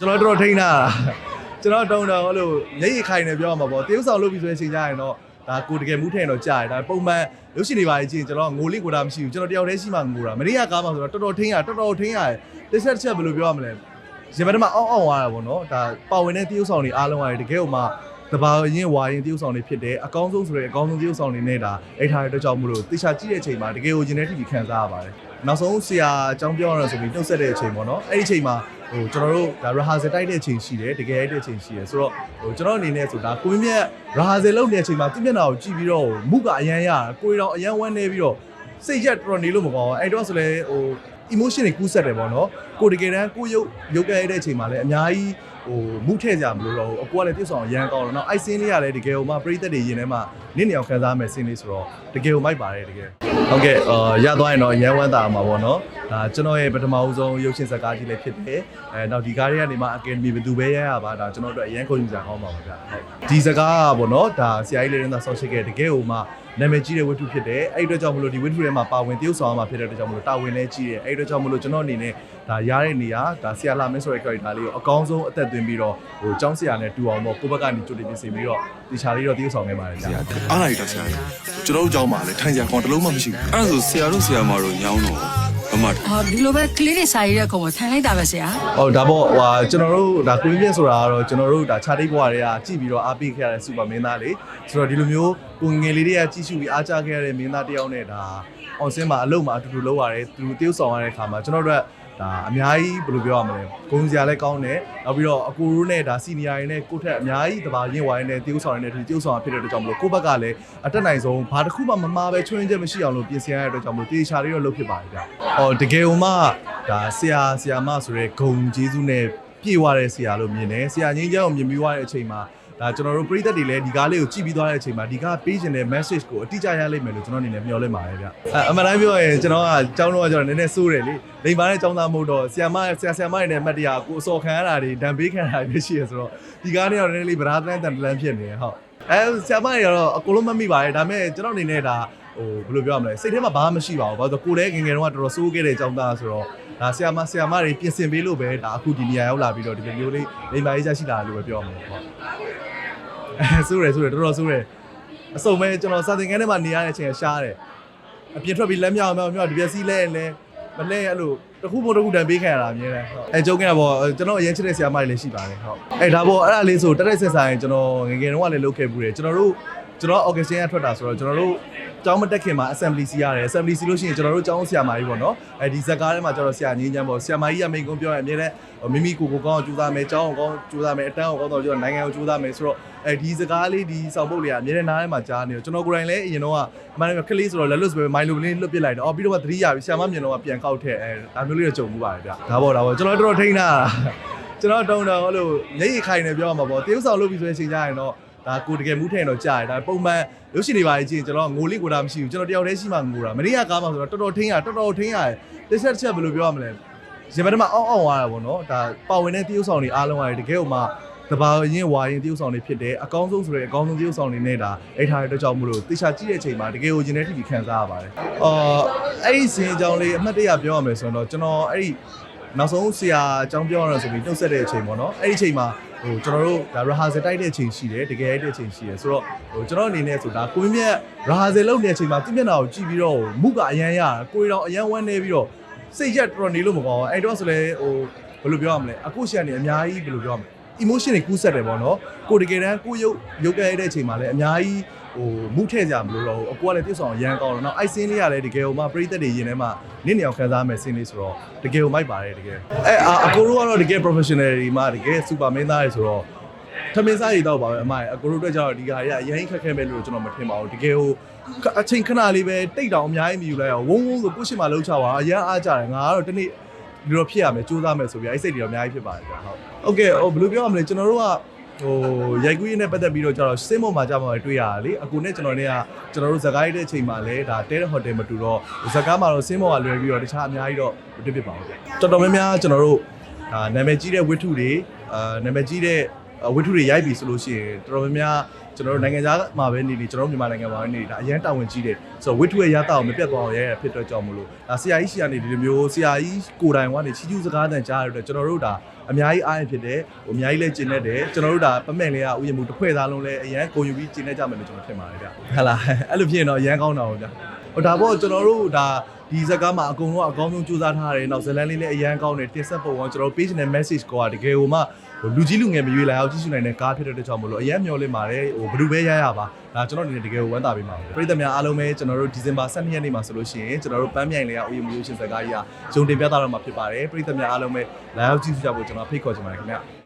ကျွန်တော်တော်တော်ထိန်းတာကျွန်တော်တုံတော့ဟိုလိုမျက်ရည်ခိုင်နေပြောရမှာပေါ့တရုပ်ဆောင်လုပ်ပြီးဆိုရင်ချိန်ကြရင်တော့ဒါကိုတကယ်မူးထဲတော့ကြားရဒါပုံမှန်ရုပ်ရှင်တွေပါကြီးကျွန်တော်ငိုလေးကိုတာမရှိဘူးကျွန်တော်တယောက်တည်းရှိမှငိုတာမနေ့ကကားမှာဆိုတော့တော်တော်ထိန်းရတော်တော်ထိန်းရတယ်တစ်ချက်တစ်ချက်ဘယ်လိုပြောရမလဲရင်ဘတ်မှာအောင်းအောင်းသွားတာပေါ့နော်ဒါပါဝင်တဲ့တရုပ်ဆောင်တွေအားလုံးရတယ်တကယ်ဟိုမှာ တဘာရင်ဝါရင်တရုပ်ဆောင်တွေဖြစ်တယ်အကောင်းဆုံးဆိုရင်အကောင်းဆုံးတရုပ်ဆောင်တွေနဲ့ဒါအိတ်ထားတဲ့အတွက်ကြောင့်မလို့တေချာကြည့်တဲ့အချိန်မှာတကယ်ကိုရင်ထဲထိခံစားရပါတယ်နောက်ဆုံးဆရာအကြောင်းပြောရတော့ဆိုပြီးနှုတ်ဆက်တဲ့အချိန်ပေါ့နော်အဲ့ဒီအချိန်မှာဟိုကျွန်တော်တို့ဒါ rehearsal တိုက်တဲ့အချိန်ရှိတယ်တကယ်ရိုက်တဲ့အချိန်ရှိတယ်ဆိုတော့ဟိုကျွန်တော်အနေနဲ့ဆိုဒါကိုင်းမြက် rehearsal လုပ်နေတဲ့အချိန်မှာသူ့မျက်နှာကိုကြည့်ပြီးတော့မုကအရန်ရတာကိုယ်တော်အရန်ဝမ်းနေပြီးတော့စိတ်ရက်တော်တော်နေလို့မကောင်းဘူးအဲ့တော့ဆိုလဲဟို emotion တွေကူးဆက်တယ်ပေါ့နော် ကိုတကယ်တမ်းကိုရုပ်ရုပ်ကြရတဲ့အချိန်မှာလည်းအများကြီးဟိုမုထည့်ကြမလို့တော့အကူကလည်းပြုတ်ဆောင်ရန်ကောင်းတော့နော်အိုက်စင်းလေးကလည်းတကယ်ဟိုမှာပရိသတ်တွေရင်ထဲမှာနင့်နေအောင်ခံစားမယ်စင်းလေးဆိုတော့တကယ်ဟိုမိုက်ပါတယ်တကယ်ဟုတ်ကဲ့အာရသွားရင်တော့ရန်ဝမ်းတာမှာပေါ့နော်ဒါကျွန်တော်ရဲ့ပထမဦးဆုံးရုပ်ရှင်ဇာတ်ကားကြီးလည်းဖြစ်တယ်အဲနောက်ဒီကားတွေကနေမှ academy ဘယ်သူပဲရရပါဒါကျွန်တော်တို့အရန်ခုန်ယူကြကောင်းပါပါဗျဟုတ်ဒီဇာတ်ကားကပေါ့နော်ဒါဆရာကြီးလေးရင်းသားဆောက်ရှိခဲ့တကယ်ဟိုမှာနာမည်ကြီးတဲ့ဝတ္ထုဖြစ်တယ်အဲ့ဒီအတွက်ကြောင့်မလို့ဒီဝတ္ထုထဲမှာပါဝင်တရုပ်ဆောင်ရမှာဖြစ်တဲ့အတွက်ကြောင့်မလို့တာဝန်လည်းကြီးတယ်အဲ့ဒီအတွက်ကြောင့်မလို့ကျွန်တော်အနေနဲ့ ဒါရတဲ့နေရာဒါဆရာလာမင်းဆိုတဲ့ character လေးကိုအကောင်းဆုံးအသက်သွင်းပြီးတော့ဟိုကျောင်းဆရာနဲ့တူအောင်ပေါ့ကိုယ့်ဘက်ကနေကြိုတင်ပြင်ဆင်ပြီးတော့ဒီချာလေးတော့တရုပ်ဆောင်ခဲ့ပါတယ်ကြာအားလိုက်တာဆရာကြီးကျွန်တော်တို့ကြောင်းပါလေထိုင်ကြကောင်တစ်လုံးမှမရှိဘူးအဲ့ဒါဆိုဆရာတို့ဆရာမတို့ညောင်းတော့အမတ်ဟောဒီလိုပဲကလေးတွေစာရေးတဲ့ကောင်ကိုထိုင်လိုက်တာပဲဆရာဟုတ်ဒါပေါ့ဟိုဟာကျွန်တော်တို့ဒါကွင်းပြင်းဆိုတာကတော့ကျွန်တော်တို့ဒါခြားတိတ်ဘွားတွေကကြည့်ပြီးတော့အားပေးခဲ့ရတဲ့စူပါမင်းသားလေးဆိုတော့ဒီလိုမျိုးကိုငယ်လေးတွေကကြည့်ရှုပြီးအားကြခဲ့ရတဲ့မင်းသားတစ်ယောက်နဲ့ဒါအောင်စင်းမှာအလုပ်မှာအတူတူလုပ်ရတယ်သူတရုပ်ဆောင်ရတဲ့ခါမှာကျွန်တော်တို့က ဒါအများကြီးဘယ်လိုပြောရမလဲဂုံစရာလည်းကောင်းတယ်နောက်ပြီးတော့အကူရိုးနဲ့ဒါစီနီယာတွေနဲ့ကိုယ့်ထက်အများကြီးတပါရင်ဝိုင်းနဲ့တရုပ်ဆောင်ရတဲ့ဒီတရုပ်ဆောင်ရဖြစ်တဲ့အတွက်ကြောင့်မလို့ကိုယ့်ဘက်ကလည်းအတက်နိုင်ဆုံးဘာတစ်ခုမှမမှားပဲချွင်းချက်မရှိအောင်လို့ပြင်ဆင်ရတဲ့အတွက်ကြောင့်မလို့တေချာလေးတော့လုပ်ဖြစ်ပါတယ်ဗျ။အော်တကယ်ဟိုမှဒါဆရာဆရာမဆိုတဲ့ဂုံကျေးဇူးနဲ့ပြေဝတဲ့ဆရာလို့မြင်တယ်ဆရာငင်းချမ်းကိုမြင်ပြီးွားတဲ့အချိန်မှာ ဒါကျွန်တော်တို့ပရိသတ်တွေလည်းဒီကားလေးကိုကြည့်ပြီးသွားတဲ့အချိန်မှာဒီကားပေးခြင်းတဲ့ message ကိုအတိအကျရလိမ့်မယ်လို့ကျွန်တော်အနေနဲ့မျှော်လင့်ပါတယ်ဗျအဲအမှန်တိုင်းပြောရင်ကျွန်တော်ကကျောင်းတော့ကျွန်တော်နည်းနည်းစိုးတယ်လေလိမ်ပါတဲ့ကျောင်းသားမဟုတ်တော့ဆရာမဆရာဆရာမတွေနဲ့အမှတ်တရကိုအစော်ခံရတာတွေဒဏ်ပေးခံရတာတွေရှိရဆိုတော့ဒီကားလေးကတော့နည်းနည်းလေးဗရာသန်တန်တလန်ဖြစ်နေတယ်ဟုတ်အဲဆရာမတွေကတော့အကုန်လုံးမမိပါရဲ့ဒါပေမဲ့ကျွန်တော်အနေနဲ့ဒါဟိုဘယ်လိုပြောရမလဲစိတ်ထဲမှာဘာမှမရှိပါဘူးဘာလို့လဲကိုယ်လည်းငယ်ငယ်တုန်းကတော်တော်စိုးခဲ့တဲ့ကျောင်းသားဆိုတော့ဒါဆရာမဆရာမတွေပြင်ဆင်ပေးလို့ပဲဒါအခုဒီနေရာရောက်လာပြီးတော့ဒီလိုမျိုးလေးလိမ်ပါရေးချရှိလာလို့ပဲပြောရမှာပေါ့ အဲစိုးတယ်စိုးတယ်တော်တော်စိုးတယ်အစုံပဲကျွန်တော်စာသင်ခန်းထဲမှာနေရတဲ့အချိန်ကရှားတယ်အပြင်ထွက်ပြီးလက်မြောက်မြောက်မြောက်ဒီပြက်စီးလဲလဲမလဲအဲ့လိုတစ်ခုမို့တစ်ခုတန်ပေးခံရတာအမြဲတမ်းဟုတ်အဲကျုံးခဲ့တာပေါ့ကျွန်တော်အရင်ချစ်တဲ့ဆရာမတွေလည်းရှိပါတယ်ဟုတ်အဲဒါပေါ့အဲ့ဒါလေးဆိုတက်တက်ဆက်ဆိုင်ကျွန်တော်ငယ်ငယ်တုန်းကလည်းလုပ်ခဲ့ဘူးတယ်ကျွန်တော်တို့ ကျွန်တော် Augustine ကထွက်တာဆိုတော့ကျွန်တော်တို့ကျောင်းမတက်ခင်မှာ assembly စီရတယ် assembly စီလို့ရှိရင်ကျွန်တော်တို့ကျောင်းဆရာမကြီးပေါ့နော်အဲဒီဇက်ကားထဲမှာကျွန်တော်ဆရာငင်းချမ်းပေါ့ဆရာမကြီးကမိန်ကုန်းပြောရအမြဲတမ်းမိမိကိုယ်ကိုကောင်းအောင်ကြိုးစားမယ်ကျောင်းကိုကောင်းကြိုးစားမယ်အတန်းကိုကောင်းတော့ကျွန်တော်နိုင်ငံကိုကြိုးစားမယ်ဆိုတော့အဲဒီစကားလေးဒီဆောင်ပုတ်လေးကအမြဲတမ်းနားထဲမှာကြားနေတော့ကျွန်တော်ကိုယ်တိုင်လည်းအရင်တော့ကအမှန်တကယ်ခလေးဆိုတော့လက်လွတ်ဆိုပဲမိုင်လိုလေးလွတ်ပစ်လိုက်တော့အော်ပြီးတော့သတိရပြီဆရာမမြင်တော့ပြန်ကောက်ထည့်အဲဒါမျိုးလေးတော့ကြုံမှုပါတယ်ဗျဒါပေါ့ဒါပေါ့ကျွန်တော်တော်တော်ထိန်းတာကျွန်တော်တုံတော့ဟိုလိုမျက်ရည်ခိုင်နေပြောရမှာပေါ့တရုပ်ဆောင်လုပ်ပြီးဆိုရင်ချိန်ကြရင်တော့ ဒါကိုတကယ်မူးထဲတော့ကြားရဒါပုံမှန်ရုပ်ရှင်တွေပါကြီးကျွန်တော်ငိုလေးကိုတာမရှိဘူးကျွန်တော်တယောက်တည်းရှိမှငိုတာမနေ့ကကားမှာဆိုတော့တော်တော်ထိန်းရတော်တော်ထိန်းရတယ်တစ်ချက်တစ်ချက်ဘယ်လိုပြောရမလဲရင်ဘတ်မှာအောင်းအောင်းသွားတာပေါ့နော်ဒါပါဝင်တဲ့တရုပ်ဆောင်တွေအားလုံးရတယ်တကယ်ဟိုမှာတဘာရင်ဝါရင်တရုပ်ဆောင်တွေဖြစ်တယ်အကောင်းဆုံးဆိုတဲ့အကောင်းဆုံးတရုပ်ဆောင်တွေနဲ့ဒါအိတ်ထားတဲ့အတွက်ကြောင့်မလို့တေချာကြည့်တဲ့အချိန်မှာတကယ်ကိုရင်ထဲထိခံစားရပါတယ်အော်အဲ့ဒီစင်အကြောင်းလေးအမှတ်တရပြောရမယ်ဆိုတော့ကျွန်တော်အဲ့ဒီနောက်ဆုံးဆရာအကြောင်းပြောရအောင်ဆိုပြီးနှုတ်ဆက်တဲ့အချိန်ပေါ့နော်အဲ့ဒီအချိန်မှာ ဟိုကျွန်တော်တို့ဒါ rehearsal တိုက်တဲ့အချိန်ရှိတယ်တကယ်ရိုက်တဲ့အချိန်ရှိတယ်ဆိုတော့ဟိုကျွန်တော်အနေနဲ့ဆိုဒါကိုင်းမြက် rehearsal လုပ်နေတဲ့အချိန်မှာသူ့မျက်နှာကိုကြည့်ပြီးတော့မုကအရန်ရတာကိုယ်တော်အရန်ဝမ်းနေပြီးတော့စိတ်ရက်တော်တော်နေလို့မကောင်းဘူးအဲ့တော့ဆိုလဲဟိုဘယ်လိုပြောရမလဲအခုရှန်နေအများကြီးဘယ်လိုပြောရမလဲ emotion တွေကူးဆက်တယ်ပေါ့နော်ကိုတကယ်တမ်းကိုရုပ်ရုပ်ကြရတဲ့အချိန်မှာလည်းအများကြီး ဟိုမုထဲ့ကြမလို့တော့အကူကလည်းတိဆောင်ရန်ကောင်းတော့နောက်အိုက်စင်းလေးကလည်းတကယ်ဟိုမှာပရိသတ်တွေယင်ထဲမှာနင့်နေအောင်ခန်းစားမယ်စင်းလေးဆိုတော့တကယ်ဟိုမိုက်ပါတယ်တကယ်အဲအကူတို့ကတော့တကယ် professional တွေမှာတကယ်စူပါမင်းသားတွေဆိုတော့သမင်းစားတွေတော့ပါပဲအမအကူတို့အတွက်ကျတော့ဒီဟာရရဟင်းခက်ခဲပဲလို့ကျွန်တော်မထင်ပါဘူးတကယ်ဟိုအချိန်ခဏလေးပဲတိတ်တောင်အများကြီးမယူလိုက်အောင်ဝုန်းဝုန်းဆိုကိုယ့်ရှင်မှာလှုပ်ချပါအရန်အားကြတယ်ငါကတော့ဒီနေ့ဒီလိုဖြစ်ရမယ်စူးစမ်းမယ်ဆိုပြီးအဲ့စိတ်တွေတော့အများကြီးဖြစ်ပါတယ်ဟုတ်ဟုတ်ကဲ့ဟိုဘယ်လိုပြောရမလဲကျွန်တော်တို့က ဟိုရိုက်ကူးရင်းနဲ့ပတ်သက်ပြီးတော့ကျတော့စင်းမော်မှာကြာမှာတွေ့ရတာလေအကူနဲ့ကျွန်တော်တွေကကျွန်တော်တို့ဇကားရတဲ့အချိန်မှာလဲဒါတဲတဲ့ဟိုတယ်မတူတော့ဇကားမှာတော့စင်းမော်ကလွယ်ပြီးတော့တခြားအများကြီးတော့မတွေ့ဖြစ်ပါဘူးဗျတော်တော်များများကျွန်တော်တို့ဒါနာမည်ကြီးတဲ့ဝတ္ထုတွေအာနာမည်ကြီးတဲ့ဝိထုတွေရိုက်ပြီဆိုလို့ရှိရင်တော်တော်များများ ကျွန်တော်တို့နိုင်ငံခြားမှာပဲနေနေကျွန်တော်တို့မြန်မာနိုင်ငံမှာပဲနေနေတာအရန်တာဝန်ကြီးတယ်ဆိုတော့ဝိထုရဲ့ရတာကိုမပြတ်သွားအောင်ရဲရဖြစ်တော့ကြောင်းမလို့ဒါဆရာကြီးရှိရနေဒီလိုမျိုးဆရာကြီးကိုယ်တိုင်ကနေချီးကျူးစကားတန်ကြားရတဲ့ကျွန်တော်တို့ဒါအများကြီးအားရဖြစ်တယ်ဟိုအများကြီးလည်းကျင်နေတယ်ကျွန်တော်တို့ဒါပမဲ့လေးကဥယျာဉ်မှုတစ်ဖွဲ့သားလုံးလည်းအရန်ကိုယူပြီးကျင်နေကြမယ်လို့ကျွန်တော်ထင်ပါတယ်ဗျဟလာအဲ့လိုဖြစ်ရင်တော့အရန်ကောင်းတာပေါ့ဗျဟိုဒါပေါ့ကျွန်တော်တို့ဒါ ဒီဇက်ကားမှာအကုန်လုံးအကောင်းဆုံးစူးစမ်းထားတယ်နောက်ဇလန်လေးလည်းအရန်ကောင်းတယ်တင်ဆက်ပုံကကျွန်တော် page နဲ့ message ကတကယ်ဟိုမှဟိုလူကြီးလူငယ်မရွေးလာအောင်ကြည့်ရှုနိုင်တဲ့ကားဖြစ်တဲ့အတွက်ကြောင့်မလို့အရန်မျောလင့်ပါတယ်ဟိုဘယ်သူပဲရရပါဒါကျွန်တော်အနေနဲ့တကယ်ဝမ်းသာပေးပါဘူးပရိသတ်များအားလုံးပဲကျွန်တော်တို့ဒီဇင်ဘာ12ရက်နေ့မှာဆိုလို့ရှိရင်ကျွန်တော်တို့ပန်းမြိုင်လေးကဥယျာဉ်မျိုးရှင်ဇက်ကားကြီးကဂျုံတင်ပြသတော့မှာဖြစ်ပါတယ်ပရိသတ်များအားလုံးပဲလာရောက်ကြည့်ရှုကြဖို့ကျွန်တော်ဖိတ်ခေါ်ချင်ပါတယ်ခင်ဗျ